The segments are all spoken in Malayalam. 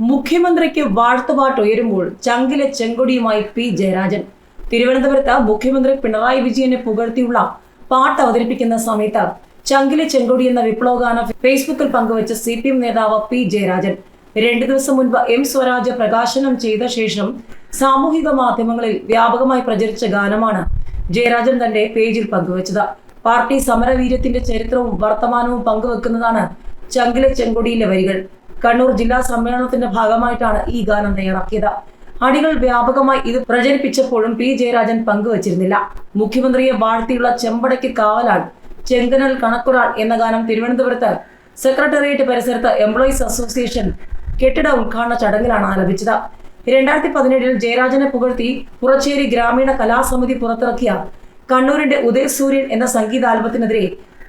മുഖ്യമന്ത്രിക്ക് വാഴ്ത്തുപാട്ട് ഉയരുമ്പോൾ ചങ്കിലെ ചെങ്കൊടിയുമായി പി ജയരാജൻ. തിരുവനന്തപുരത്ത് മുഖ്യമന്ത്രി പിണറായി വിജയനെ പുകഴ്ത്തിയുള്ള പാട്ട് അവതരിപ്പിക്കുന്ന സമയത്ത് ചങ്കിലെ ചെങ്കൊടി എന്ന വിപ്ലവഗാനം ഫേസ്ബുക്കിൽ പങ്കുവച്ച സി പി എം നേതാവ് പി ജയരാജൻ. രണ്ടു ദിവസം മുൻപ് എം സ്വരാജ് പ്രകാശനം ചെയ്ത ശേഷം സാമൂഹിക മാധ്യമങ്ങളിൽ വ്യാപകമായി പ്രചരിച്ച ഗാനമാണ് ജയരാജൻ തന്റെ പേജിൽ പങ്കുവച്ചത്. പാർട്ടി സമരവീര്യത്തിന്റെ ചരിത്രവും വർത്തമാനവും പങ്കുവെക്കുന്നതാണ് ചങ്കിലെ ചെങ്കൊടിയിലെ വരികൾ. കണ്ണൂർ ജില്ലാ സമ്മേളനത്തിന്റെ ഭാഗമായിട്ടാണ് ഈ ഗാനം തയ്യാറാക്കിയത്. അണികൾ വ്യാപകമായി ഇത് പ്രചരിപ്പിച്ചപ്പോഴും പി. ജയരാജൻ പങ്കുവച്ചിരുന്നില്ല. മുഖ്യമന്ത്രിയെ വാഴ്ത്തിയുള്ള ചെമ്പടയ്ക്ക് കാവലാൾ ചെങ്കനൽ കണക്കുറാൾ എന്ന ഗാനം തിരുവനന്തപുരത്ത് സെക്രട്ടേറിയറ്റ് പരിസരത്ത് എംപ്ലോയീസ് അസോസിയേഷൻ കെട്ടിട ഉദ്ഘാടന ചടങ്ങിലാണ് ആലപിച്ചത് രണ്ടായിരത്തി പതിനേഴിൽ ജയരാജനെ പുകഴ്ത്തി പുറച്ചേരി ഗ്രാമീണ കലാസമിതി പുറത്തിറക്കിയ കണ്ണൂരിന്റെ ഉദയസൂര്യൻ എന്ന സംഗീതാൽബത്തിനെതിരെ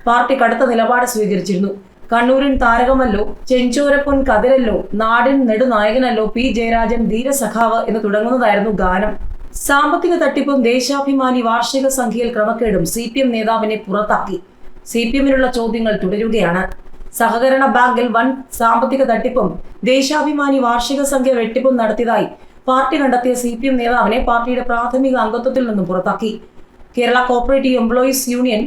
പാർട്ടി കടുത്ത നിലപാട് സ്വീകരിച്ചിരുന്നു. കണ്ണൂരിൻ താരകമല്ലോ ചെഞ്ചോരപ്പൊൻ കതിരല്ലോ നാടിൻ നെടുനായകനല്ലോ പി. ജയരാജൻ ധീരസഖാവ് എന്ന് തുടങ്ങുന്നതായിരുന്നു ഗാനം. സാമ്പത്തിക തട്ടിപ്പും ദേശാഭിമാനി വാർഷിക സംഖ്യയിൽ ക്രമക്കേടും സി പി എം നേതാവിനെ പുറത്താക്കി. സി പി എമ്മിനുള്ള ചോദ്യങ്ങൾ തുടരുകയാണ്. സഹകരണ ബാങ്കിൽ വൻ സാമ്പത്തിക തട്ടിപ്പും ദേശാഭിമാനി വാർഷിക സംഖ്യ വെട്ടിപ്പും നടത്തിയതായി പാർട്ടി കണ്ടെത്തിയ സി പി എം നേതാവിനെ പാർട്ടിയുടെ പ്രാഥമിക അംഗത്വത്തിൽ നിന്നും പുറത്താക്കി. കേരള കോപ്പറേറ്റീവ് എംപ്ലോയീസ് യൂണിയൻ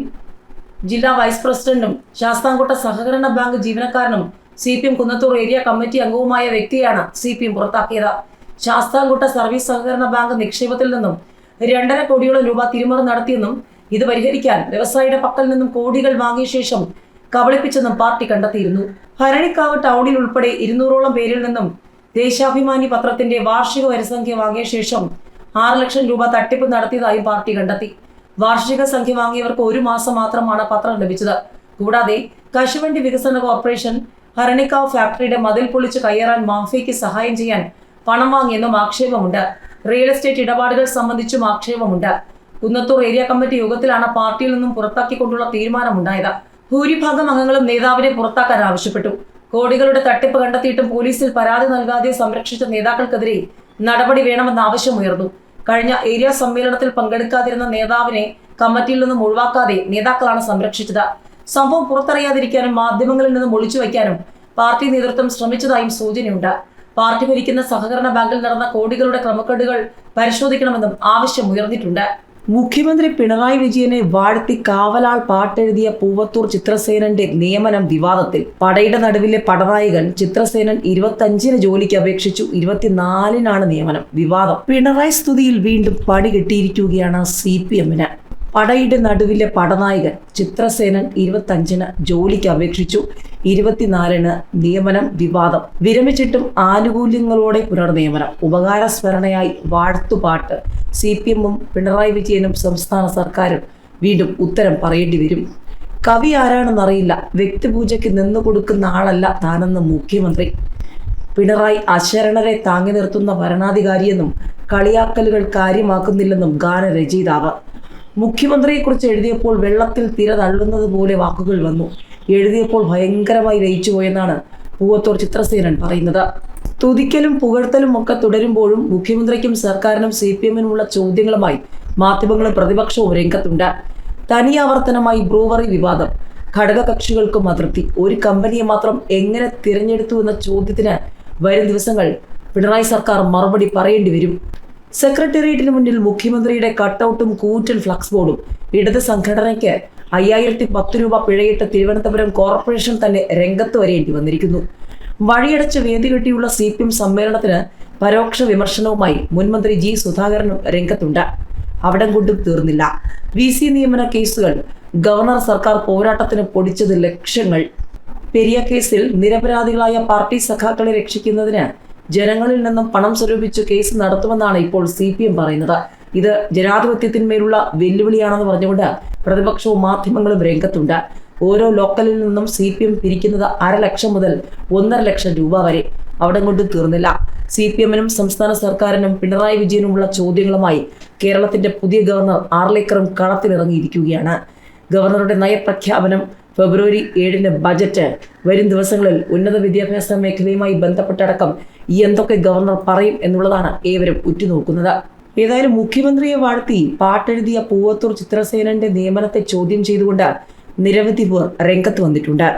ജില്ലാ വൈസ് പ്രസിഡന്റും ശാസ്താംകോട്ട സഹകരണ ബാങ്ക് ജീവനക്കാരനും C P M Kunnathur area committee അംഗവുമായ വ്യക്തിയാണ് സി പി എം പുറത്താക്കിയത്. ശാസ്താംകോട്ട സർവീസ് സഹകരണ ബാങ്ക് നിക്ഷേപത്തിൽ നിന്നും രണ്ടര കോടിയോളം രൂപ തിരിമറി നടത്തിയെന്നും ഇത് പരിഹരിക്കാൻ വ്യവസായിയുടെ പക്കൽ നിന്നും കോടികൾ വാങ്ങിയ ശേഷം കബളിപ്പിച്ചെന്നും പാർട്ടി കണ്ടെത്തിയിരുന്നു. ഹരണിക്കാവ് ടൗണിൽ ഉൾപ്പെടെ ഇരുന്നൂറോളം പേരിൽ നിന്നും ദേശാഭിമാനി പത്രത്തിന്റെ വാർഷിക വരിസംഖ്യ വാങ്ങിയ ശേഷം ആറ് ലക്ഷം രൂപ തട്ടിപ്പ് നടത്തിയതായും പാർട്ടി കണ്ടെത്തി. വാർഷിക സംഖ്യ വാങ്ങിയവർക്ക് ഒരു മാസം മാത്രമാണ് പത്രം ലഭിച്ചത്. കൂടാതെ കശുവണ്ടി വികസന കോർപ്പറേഷൻ ഹരണിക്കാവ് ഫാക്ടറിയുടെ മതിൽ പൊളിച്ച് കയ്യേറാൻ മാഫിയയ്ക്ക് സഹായം ചെയ്യാൻ പണം വാങ്ങിയെന്നും ആക്ഷേപമുണ്ട്. റിയൽ എസ്റ്റേറ്റ് ഇടപാടുകൾ സംബന്ധിച്ചും ആക്ഷേപമുണ്ട്. കുന്നത്തൂർ ഏരിയ കമ്മിറ്റി യോഗത്തിലാണ് പാർട്ടിയിൽ നിന്നും പുറത്താക്കിക്കൊണ്ടുള്ള തീരുമാനമുണ്ടായത്. ഭൂരിഭാഗം അംഗങ്ങളും നേതാവിനെ പുറത്താക്കാൻ ആവശ്യപ്പെട്ടു. കോടികളുടെ തട്ടിപ്പ് കണ്ടെത്തിയിട്ടും പോലീസിൽ പരാതി നൽകാതെ സംരക്ഷിച്ച നേതാക്കൾക്കെതിരെ നടപടി വേണമെന്ന ആവശ്യമുയർന്നു കഴിഞ്ഞ ഏരിയ സമ്മേളനത്തിൽ പങ്കെടുക്കാതിരുന്ന നേതാവിനെ കമ്മിറ്റിയിൽ നിന്നും ഒഴിവാക്കാതെ നേതാക്കളാണ് സംരക്ഷിച്ചത്. സംഭവം പുറത്തറിയാതിരിക്കാനും മാധ്യമങ്ങളിൽ നിന്നും ഒളിച്ചു വയ്ക്കാനും പാർട്ടി നേതൃത്വം ശ്രമിച്ചതായും സൂചനയുണ്ട്. പാർട്ടി ഭരിക്കുന്ന സഹകരണ ബാങ്കിൽ നടന്ന കോടികളുടെ ക്രമക്കേടുകൾ പരിശോധിക്കണമെന്നും ആവശ്യമുയർന്നിട്ടുണ്ട്. മുഖ്യമന്ത്രി പിണറായി വിജയനെ വാഴ്ത്തി കാവലാൾ പാട്ടെഴുതിയ പൂവത്തൂർ ചിത്രസേനന്റെ നിയമനം വിവാദത്തിൽ. പടയുടെ നടുവിലെ പടനായകൻ ചിത്രസേനൻ ഇരുപത്തഞ്ചിന് ജോലിക്ക് അപേക്ഷിച്ചു ഇരുപത്തിനാലിനാണ് നിയമനം. വിവാദം. പിണറായി സ്തുതിയിൽ വീണ്ടും പടി കിട്ടിയിരിക്കുകയാണ് സി പി എമ്മിന്. പടയുടെ നടുവിലെ പടനായകൻ ചിത്രസേനൻ ഇരുപത്തഞ്ചിന് ജോലിക്ക് അപേക്ഷിച്ചു. ഇരുപത്തിനാലിന് നിയമനം വിവാദം. വിരമിച്ചിട്ടും ആനുകൂല്യങ്ങളോടെ പുനർനിയമനം ഉപകാരസ്മരണയായി വാഴ്ത്തുപാട്ട് സി പി എമ്മും പിണറായി വിജയനും സംസ്ഥാന സർക്കാരും വീണ്ടും ഉത്തരം പറയേണ്ടി വരും. കവി ആരാണെന്നറിയില്ല. വ്യക്തിപൂജയ്ക്ക് നിന്നു കൊടുക്കുന്ന ആളല്ല താനെന്ന് മുഖ്യമന്ത്രി. പിണറായി അശരണരെ താങ്ങി നിർത്തുന്ന ഭരണാധികാരിയെന്നും കളിയാക്കലുകൾ കാര്യമാക്കുന്നില്ലെന്നും ഗാനരചയിതാവ് മുഖ്യമന്ത്രിയെക്കുറിച്ച് എഴുതിയപ്പോൾ വെള്ളത്തിൽ തിര തള്ളുന്നത് പോലെ വാക്കുകൾ വന്നു. എഴുതിയപ്പോൾ ഭയങ്കരമായി ലയിച്ചുപോയെന്നാണ് പൂവത്തൂർ ചിത്രസേനൻ പറയുന്നത്. തുതിക്കലും പുകഴ്ത്തലും ഒക്കെ തുടരുമ്പോഴും മുഖ്യമന്ത്രിക്കും സർക്കാരിനും സി പി എമ്മിനുമുള്ള ചോദ്യങ്ങളുമായി മാധ്യമങ്ങളും പ്രതിപക്ഷവും രംഗത്തുണ്ട്. തനിയാവർത്തനമായി ബ്രൂവറി വിവാദം. ഘടകകക്ഷികൾക്കും അതൃപ്തി. ഒരു കമ്പനിയെ മാത്രം എങ്ങനെ തിരഞ്ഞെടുത്തു എന്ന ചോദ്യത്തിന് വരും ദിവസങ്ങൾ പിണറായി സർക്കാർ മറുപടി പറയേണ്ടി വരും. സെക്രട്ടേറിയറ്റിന് മുന്നിൽ മുഖ്യമന്ത്രിയുടെ കട്ടൗട്ടും കൂറ്റൻ ഫ്ലക്സ് ബോർഡും. ഇടത് സംഘടനയ്ക്ക് അയ്യായിരത്തി പത്ത് രൂപ പിഴയിട്ട് തിരുവനന്തപുരം കോർപ്പറേഷൻ തന്നെ രംഗത്ത് വരേണ്ടി വന്നിരിക്കുന്നു. വഴിയടച്ച് വേദി കെട്ടിയുള്ള സി പി എം സമ്മേളനത്തിന് പരോക്ഷ വിമർശനവുമായി മുൻമന്ത്രി ജി സുധാകരനും രംഗത്തുണ്ട്. അവിടം കൊണ്ടും തീർന്നില്ല. വി സി നിയമന കേസുകൾ ഗവർണർ സർക്കാർ പോരാട്ടത്തിന് പൊടിച്ചത് ലക്ഷ്യങ്ങൾ. പെരിയ കേസിൽ നിരപരാധികളായ പാർട്ടി സഖാക്കളെ രക്ഷിക്കുന്നതിന് ജനങ്ങളിൽ നിന്നും പണം സ്വരൂപിച്ച് കേസ് നടത്തുമെന്നാണ് ഇപ്പോൾ സി പി എം പറയുന്നത്. ഇത് ജനാധിപത്യത്തിന്മേലുള്ള വെല്ലുവിളിയാണെന്ന് പറഞ്ഞുകൊണ്ട് പ്രതിപക്ഷവും മാധ്യമങ്ങളും രംഗത്തുണ്ട്. ഓരോ ലോക്കലിൽ നിന്നും സി പി എം പിരിക്കുന്നത് അര ലക്ഷം മുതൽ ഒന്നര ലക്ഷം രൂപ വരെ. അവിടം കൊണ്ട് തീർന്നില്ല. സി പി എമ്മിനും സംസ്ഥാന സർക്കാരിനും പിണറായി വിജയനുമുള്ള ചോദ്യങ്ങളുമായി കേരളത്തിന്റെ പുതിയ ഗവർണർ ആർലേക്കറും കളത്തിലിറങ്ങിയിരിക്കുകയാണ്. ഗവർണറുടെ നയപ്രഖ്യാപനം ഫെബ്രുവരി ഏഴിന് ബജറ്റ് വരും ദിവസങ്ങളിൽ ഉന്നത വിദ്യാഭ്യാസ മേഖലയുമായി ബന്ധപ്പെട്ടടക്കം എന്തൊക്കെ ഗവർണർ പറയും എന്നുള്ളതാണ് ഏവരും ഉറ്റുനോക്കുന്നത്. ഏതായാലും മുഖ്യമന്ത്രിയെ വാഴ്ത്തി പാട്ടെഴുതിയ പൂവത്തൂർ ചിത്രസേനന്റെ നിയമനത്തെ ചോദ്യം ചെയ്തുകൊണ്ട് നിരവധി പേർ രംഗത്ത് വന്നിട്ടുണ്ട്.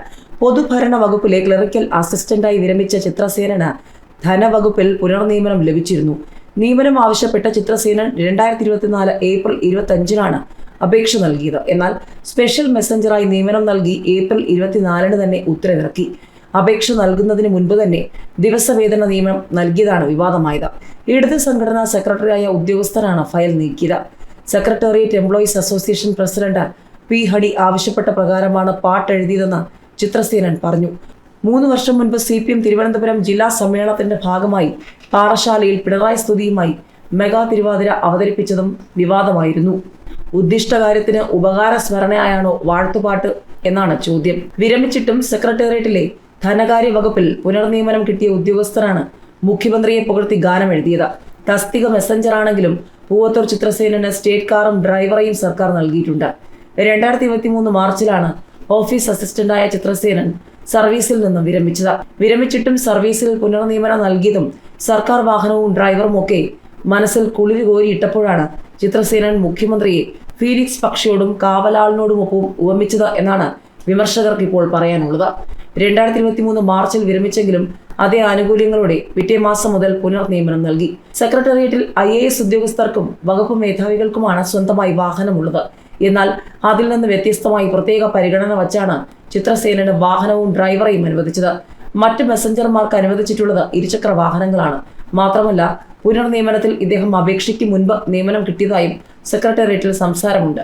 പൊതുഭരണ വകുപ്പിലെ ക്ലറിക്കൽ അസിസ്റ്റന്റായി വിരമിച്ച ചിത്രസേനന് ധനവകുപ്പിൽ പുനർനിയമനം ലഭിച്ചിരുന്നു. നിയമനം ആവശ്യപ്പെട്ട ചിത്രസേനൻ രണ്ടായിരത്തി ഇരുപത്തിനാല് ഏപ്രിൽ ഇരുപത്തഞ്ചിനാണ് അപേക്ഷ നൽകിയത്. എന്നാൽ സ്പെഷ്യൽ മെസ്സഞ്ചറായി നിയമനം നൽകി ഏപ്രിൽ ഇരുപത്തിനാലിന് തന്നെ ഉത്തരവിറക്കി. അപേക്ഷ നൽകുന്നതിന് മുൻപ് തന്നെ ദിവസവേതന നിയമനം നൽകിയതാണ് വിവാദമായത്. ഇടത് സംഘടനാ സെക്രട്ടറിയായ ഉദ്യോഗസ്ഥരാണ് ഫയൽ നീക്കിയത്. Secretariat employees association president P ഹടി ആവശ്യപ്പെട്ട പ്രകാരമാണ് പാട്ട് എഴുതിയതെന്ന് ചിത്രസേനൻ പറഞ്ഞു. മൂന്ന് വർഷം മുൻപ് സി പി എം തിരുവനന്തപുരം ജില്ലാ സമ്മേളനത്തിന്റെ ഭാഗമായി പാറശാലയിൽ പിണറായി സ്തുതിയുമായി മെഗാ തിരുവാതിര അവതരിപ്പിച്ചതും വിവാദമായിരുന്നു. ഉദ്ദിഷ്ട കാര്യത്തിന് ഉപകാര സ്മരണയായാണോ വാഴ്ത്തുപാട്ട് എന്നാണ് ചോദ്യം. വിരമിച്ചിട്ടും സെക്രട്ടേറിയറ്റിലെ ധനകാര്യ വകുപ്പിൽ പുനർനിയമനം കിട്ടിയ ഉദ്യോഗസ്ഥരാണ് മുഖ്യമന്ത്രിയെ പുകഴ്ത്തി ഗാനം എഴുതിയത് തസ്തിക മെസ്സഞ്ചറാണെങ്കിലും പൂവത്തൂർ ചിത്രസേനന് സ്റ്റേറ്റ് കാറും ഡ്രൈവറെയും സർക്കാർ നൽകിയിട്ടുണ്ട്. രണ്ടായിരത്തി ഇരുപത്തി മൂന്ന് മാർച്ചിലാണ് ഓഫീസ് അസിസ്റ്റന്റായ ചിത്രസേനൻ സർവീസിൽ നിന്നും വിരമിച്ചത്. വിരമിച്ചിട്ടും സർവീസിൽ പുനർനിയമനം നൽകിയതും സർക്കാർ വാഹനവും ഡ്രൈവറും ഒക്കെ മനസ്സിൽ കുളിരി കോരിയിട്ടപ്പോഴാണ് ചിത്രസേനൻ മുഖ്യമന്ത്രിയെ ഫീലിക്സ് പക്ഷിയോടും കാവലാളിനോടുമൊപ്പം ഉപമിച്ചത് എന്നാണ് വിമർശകർക്ക് ഇപ്പോൾ പറയാനുള്ളത്. രണ്ടായിരത്തി ഇരുപത്തി മൂന്ന് മാർച്ചിൽ വിരമിച്ചെങ്കിലും അതേ ആനുകൂല്യങ്ങളോടെ പിറ്റേ മാസം മുതൽ പുനർനിയമനം നൽകി. സെക്രട്ടേറിയറ്റിൽ ഐ എ എസ് ഉദ്യോഗസ്ഥർക്കും വകുപ്പ് മേധാവികൾക്കുമാണ് സ്വന്തമായി വാഹനമുള്ളത്. എന്നാൽ അതിൽ നിന്ന് വ്യത്യസ്തമായി പ്രത്യേക പരിഗണന വച്ചാണ് ചിത്രസേനന് വാഹനവും ഡ്രൈവറെയും അനുവദിച്ചത്. മറ്റ് മെസ്സഞ്ചർമാർക്ക് അനുവദിച്ചിട്ടുള്ളത് ഇരുചക്ര വാഹനങ്ങളാണ്. മാത്രമല്ല പുനർനിയമനത്തിൽ ഇദ്ദേഹം അപേക്ഷയ്ക്ക് മുൻപ് നിയമനം കിട്ടിയതായും സെക്രട്ടേറിയറ്റിൽ സംസാരമുണ്ട്.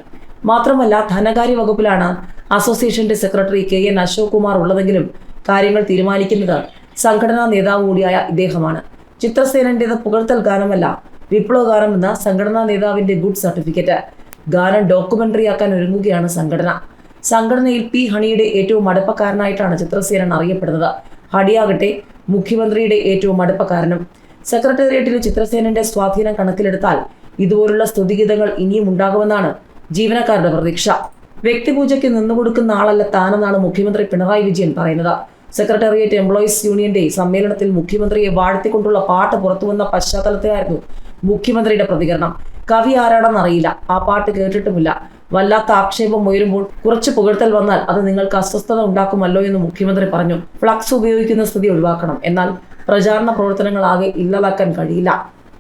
മാത്രമല്ല ധനകാര്യ വകുപ്പിലാണ് അസോസിയേഷന്റെ secretary K N Ashok Kumar ഉള്ളതെങ്കിലും കാര്യങ്ങൾ തീരുമാനിക്കുന്നത് സംഘടനാ നേതാവ് കൂടിയായ ഇദ്ദേഹമാണ്. ചിത്രസേനന്റേത് പുകഴ്ത്തൽ ഗാനമല്ല വിപ്ലവ ഗാനം എന്ന സംഘടനാ നേതാവിന്റെ ഗുഡ് സർട്ടിഫിക്കറ്റ് ഗാനം ഡോക്യുമെന്ററിയാക്കാൻ ഒരുങ്ങുകയാണ് സംഘടന. സംഘടനയിൽ പി ഹണിയുടെ ഏറ്റവും അടുപ്പക്കാരനായിട്ടാണ് ചിത്രസേനൻ അറിയപ്പെടുന്നത്. ഹണിയാകട്ടെ മുഖ്യമന്ത്രിയുടെ ഏറ്റവും അടുപ്പക്കാരനും സെക്രട്ടേറിയറ്റിലെ ചിത്രസേനന്റെ സ്വാധീനം കണക്കിലെടുത്താൽ ഇതുപോലുള്ള സ്തുതിഗീതങ്ങൾ ഇനിയും ഉണ്ടാകുമെന്നാണ് ജീവനക്കാരുടെ പ്രതീക്ഷ. വ്യക്തിപൂജയ്ക്ക് നിന്നുകൊടുക്കുന്ന ആളല്ല താനെന്നാണ് മുഖ്യമന്ത്രി പിണറായി വിജയൻ പറയുന്നത്. സെക്രട്ടേറിയറ്റ് എംപ്ലോയീസ് യൂണിയന്റെ സമ്മേളനത്തിൽ മുഖ്യമന്ത്രിയെ വാഴ്ത്തിക്കൊണ്ടുള്ള പാട്ട് പുറത്തുവന്ന പശ്ചാത്തലത്തിലായിരുന്നു മുഖ്യമന്ത്രിയുടെ പ്രതികരണം. കവി ആരാണെന്നറിയില്ല. ആ പാട്ട് കേട്ടിട്ടുമില്ല. വല്ലാത്ത ആക്ഷേപം ഉയരുമ്പോൾ കുറച്ച് പുകഴ്ത്തൽ വന്നാൽ അത് നിങ്ങൾക്ക് അസ്വസ്ഥത ഉണ്ടാക്കുമല്ലോ എന്ന് മുഖ്യമന്ത്രി പറഞ്ഞു. ഫ്ലക്സ് ഉപയോഗിക്കുന്ന സ്ഥിതി ഒഴിവാക്കണം. എന്നാൽ പ്രചാരണ പ്രവർത്തനങ്ങൾ ആകെ ഇല്ലാതാക്കാൻ കഴിയില്ല.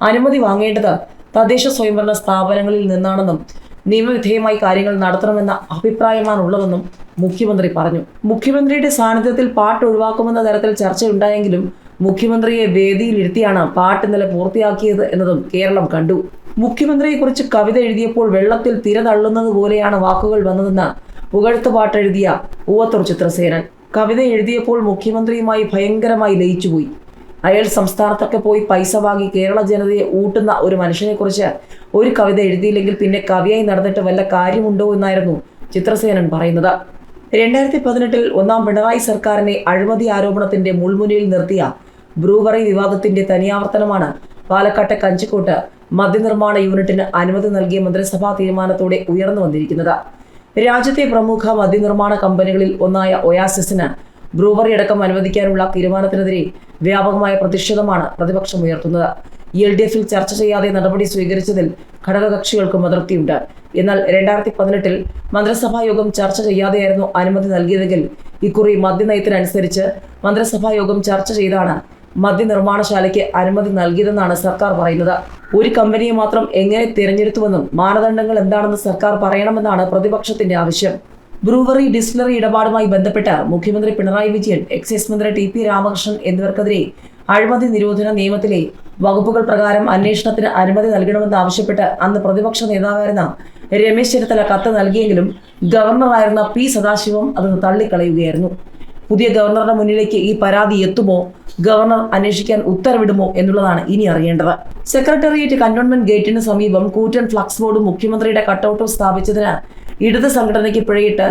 അനുമതി വാങ്ങേണ്ടത് തദ്ദേശ സ്വയംഭരണ സ്ഥാപനങ്ങളിൽ നിന്നാണെന്നും നിയമവിധേയമായി കാര്യങ്ങൾ നടത്തണമെന്ന അഭിപ്രായമാണ് ഉള്ളതെന്നും മുഖ്യമന്ത്രി പറഞ്ഞു. മുഖ്യമന്ത്രിയുടെ സാന്നിധ്യത്തിൽ പാട്ട് ഒഴിവാക്കുമെന്ന തരത്തിൽ ചർച്ചയുണ്ടായെങ്കിലും മുഖ്യമന്ത്രിയെ വേദിയിലിരുത്തിയാണ് പാട്ട് ഇന്നലെ പൂർത്തിയാക്കിയത് എന്നതും കേരളം കണ്ടു. മുഖ്യമന്ത്രിയെക്കുറിച്ച് കവിത എഴുതിയപ്പോൾ വെള്ളത്തിൽ തിര തള്ളുന്നത് പോലെയാണ് വാക്കുകൾ വന്നതെന്ന് പുകഴ്ത്ത് പാട്ടെഴുതിയ പൂവത്തൂർ ചിത്രസേനൻ. കവിത എഴുതിയപ്പോൾ മുഖ്യമന്ത്രിയുമായി ഭയങ്കരമായി ലയിച്ചുപോയി. അയാൾ സംസ്ഥാനത്തൊക്കെ പോയി പൈസ വാങ്ങി കേരള ജനതയെ ഊട്ടുന്ന ഒരു മനുഷ്യനെ കുറിച്ച് ഒരു കവിത എഴുതിയില്ലെങ്കിൽ പിന്നെ കവിയായി നടന്നിട്ട് വല്ല കാര്യമുണ്ടോ എന്നായിരുന്നു ചിത്രസേനൻ പറയുന്നത്. രണ്ടായിരത്തി പതിനെട്ടിൽ ഒന്നാം പിണറായി സർക്കാരിനെ അഴിമതി ആരോപണത്തിന്റെ മുൾമുനയിൽ നിർത്തിയ ബ്രൂവറി വിവാദത്തിന്റെ തനിയാവർത്തനമാണ് പാലക്കാട്ടെ കഞ്ചിക്കോട്ട് മദ്യനിർമ്മാണ യൂണിറ്റിന് അനുമതി നൽകിയ മന്ത്രിസഭാ തീരുമാനത്തോടെ ഉയർന്നു വന്നിരിക്കുന്നത്. രാജ്യത്തെ പ്രമുഖ മദ്യനിർമ്മാണ കമ്പനികളിൽ ഒന്നായ ഒയാസിസിന് ബ്രൂവറി അടക്കം അനുവദിക്കാനുള്ള തീരുമാനത്തിനെതിരെ വ്യാപകമായ പ്രതിഷേധമാണ് പ്രതിപക്ഷം ഉയർത്തുന്നത്. എൽ ഡി എഫിൽ ചർച്ച ചെയ്യാതെ നടപടി സ്വീകരിച്ചതിൽ ഘടകകക്ഷികൾക്കും അതൃപ്തിയുണ്ട്. എന്നാൽ രണ്ടായിരത്തി പതിനെട്ടിൽ മന്ത്രിസഭാ യോഗം ചർച്ച ചെയ്യാതെയായിരുന്നു അനുമതി നൽകിയതെങ്കിൽ ഇക്കുറി മദ്യനയത്തിനനുസരിച്ച് മന്ത്രിസഭാ യോഗം ചർച്ച ചെയ്താണ് മദ്യനിർമ്മാണശാലയ്ക്ക് അനുമതി നൽകിയതെന്നാണ് സർക്കാർ പറയുന്നത്. ഒരു കമ്പനിയെ മാത്രം എങ്ങനെ തിരഞ്ഞെടുത്തുവെന്നും മാനദണ്ഡങ്ങൾ എന്താണെന്ന് സർക്കാർ പറയണമെന്നാണ് പ്രതിപക്ഷത്തിന്റെ ആവശ്യം. ബ്രൂവറി ഡിസ്റ്റിലറി ഇടപാടുമായി ബന്ധപ്പെട്ട് മുഖ്യമന്ത്രി പിണറായി വിജയൻ എക്സൈസ് മന്ത്രി ടി പി രാമകൃഷ്ണൻ എന്നിവർക്കെതിരെ അഴിമതി നിരോധന നിയമത്തിലെ വകുപ്പുകൾ പ്രകാരം അന്വേഷണത്തിന് അനുമതി നൽകണമെന്ന് ആവശ്യപ്പെട്ട് അന്ന് പ്രതിപക്ഷ നേതാവായിരുന്ന രമേശ് ചെന്നിത്തല കത്ത് നൽകിയെങ്കിലും ഗവർണറായിരുന്ന പി സദാശിവം അത് തള്ളിക്കളയുകയായിരുന്നു. പുതിയ ഗവർണറുടെ മുന്നിലേക്ക് ഈ പരാതി എത്തുമോ? ഗവർണർ അന്വേഷിക്കാൻ ഉത്തരവിടുമോ എന്നുള്ളതാണ് ഇനി അറിയേണ്ടത്. സെക്രട്ടേറിയറ്റ് കന്റോൺമെന്റ് ഗേറ്റിന് സമീപം കൂറ്റൻ ഫ്ലക്സ് ബോർഡും മുഖ്യമന്ത്രിയുടെ കട്ടൗട്ടും സ്ഥാപിച്ചതിന് ഇടത് സംഘടനയ്ക്ക് പിഴയിട്ട്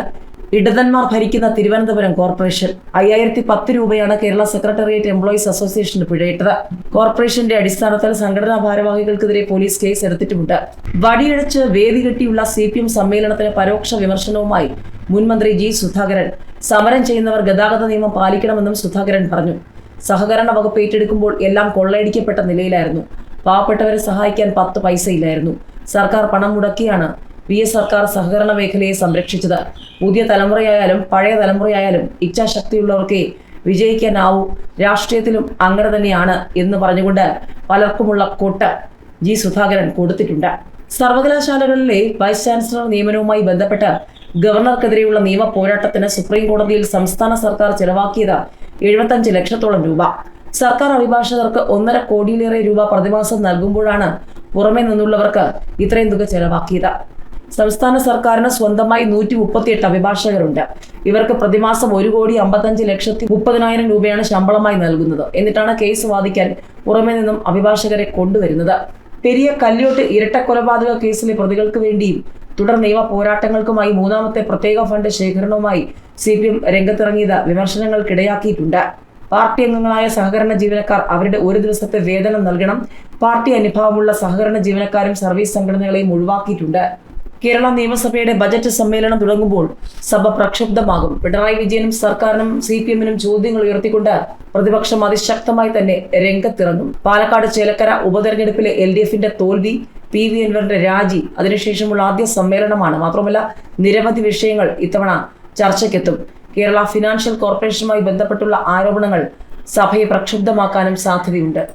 ഇടതന്മാർ ഭരിക്കുന്ന തിരുവനന്തപുരം കോർപ്പറേഷൻ. അയ്യായിരത്തി പത്ത് രൂപയാണ് കേരള സെക്രട്ടേറിയറ്റ് എംപ്ലോയീസ് അസോസിയേഷന് പിഴയിട്ടത്. കോർപ്പറേഷന്റെ അടിസ്ഥാനത്തിൽ സംഘടനാ ഭാരവാഹികൾക്കെതിരെ പോലീസ് കേസ് എടുത്തിട്ടുമുണ്ട് വടിയടച്ച് വേദി കെട്ടിയുള്ള സി പി എം സമ്മേളനത്തിന് പരോക്ഷ വിമർശനവുമായി മുൻമന്ത്രി ജി സുധാകരൻ. സമരം ചെയ്യുന്നവർ ഗതാഗത നിയമം പാലിക്കണമെന്നും സുധാകരൻ പറഞ്ഞു. സഹകരണ വകുപ്പ് ഏറ്റെടുക്കുമ്പോൾ എല്ലാം കൊള്ളയടിക്കപ്പെട്ട നിലയിലായിരുന്നു. പാവപ്പെട്ടവരെ സഹായിക്കാൻ പത്ത് പൈസയില്ലായിരുന്നു. സർക്കാർ പണം മുടക്കിയാണ് വി എസ് സർക്കാർ സഹകരണ മേഖലയെ സംരക്ഷിച്ചത്. പുതിയ തലമുറയായാലും പഴയ തലമുറയായാലും ഇച്ഛാശക്തിയുള്ളവർക്കേ വിജയിക്കാനാവൂ. രാഷ്ട്രീയത്തിലും അങ്ങനെ തന്നെയാണ് എന്ന് പറഞ്ഞുകൊണ്ട് പലർക്കുമുള്ള കൊട്ട് ജി സുധാകരൻ കൊടുത്തിട്ടുണ്ട്. സർവകലാശാലകളിലെ വൈസ് ചാൻസലർ നിയമനവുമായി ബന്ധപ്പെട്ട് ഗവർണർക്കെതിരെയുള്ള നിയമ പോരാട്ടത്തിന് സുപ്രീം കോടതിയിൽ സംസ്ഥാന സർക്കാർ ചെലവാക്കിയത് എഴുപത്തഞ്ച് ലക്ഷത്തോളം രൂപ. സർക്കാർ അഭിഭാഷകർക്ക് ഒന്നര കോടിയിലേറെ രൂപ പ്രതിമാസം നൽകുമ്പോഴാണ് പുറമെ നിന്നുള്ളവർക്ക് ഇത്രയും തുക ചെലവാക്കിയത്. സംസ്ഥാന സർക്കാരിന് സ്വന്തമായി നൂറ്റി മുപ്പത്തിയെട്ട് അഭിഭാഷകരുണ്ട്. ഇവർക്ക് പ്രതിമാസം ഒരു കോടി അമ്പത്തഞ്ച് ലക്ഷത്തി മുപ്പതിനായിരം രൂപയാണ് ശമ്പളമായി നൽകുന്നത്. എന്നിട്ടാണ് കേസ് വാദിക്കാൻ പുറമെ നിന്നും അഭിഭാഷകരെ കൊണ്ടുവരുന്നത്. പെരിയ കല്യോട്ട് ഇരട്ട കൊലപാതക കേസിലെ പ്രതികൾക്ക് വേണ്ടിയും തുടർ നിയമ പോരാട്ടങ്ങൾക്കുമായി മൂന്നാമത്തെ പ്രത്യേക ഫണ്ട് ശേഖരണവുമായി സി പി എം രംഗത്തിറങ്ങിയത് വിമർശനങ്ങൾക്കിടയാക്കിയിട്ടുണ്ട്. പാർട്ടി അംഗങ്ങളായ സഹകരണ ജീവനക്കാർ അവരുടെ ഒരു ദിവസത്തെ വേതനം നൽകണം. പാർട്ടി അനുഭാവമുള്ള സഹകരണ ജീവനക്കാരും സർവീസ് സംഘടനകളെയും ഒഴിവാക്കിയിട്ടുണ്ട്. കേരള നിയമസഭയുടെ ബജറ്റ് സമ്മേളനം തുടങ്ങുമ്പോൾ സഭ പ്രക്ഷുബ്ധമാകും. പിണറായി വിജയനും സർക്കാരിനും സി പി എമ്മിനും ചോദ്യങ്ങൾ ഉയർത്തിക്കൊണ്ട് പ്രതിപക്ഷം അതിശക്തമായി തന്നെ രംഗത്തിറങ്ങും. പാലക്കാട് ചേലക്കര ഉപതെരഞ്ഞെടുപ്പിലെ എൽ ഡി എഫിന്റെ തോൽവി പി വി അൻവറിന്റെ രാജി അതിനുശേഷമുള്ള ആദ്യ സമ്മേളനമാണ്. മാത്രമല്ല നിരവധി വിഷയങ്ങൾ ഇത്തവണ ചർച്ചയ്ക്കെത്തും. കേരള ഫിനാൻഷ്യൽ കോർപ്പറേഷനുമായി ബന്ധപ്പെട്ടുള്ള ആരോപണങ്ങൾ സഭയെ പ്രക്ഷുബ്ധമാക്കാനും സാധ്യതയുണ്ട്.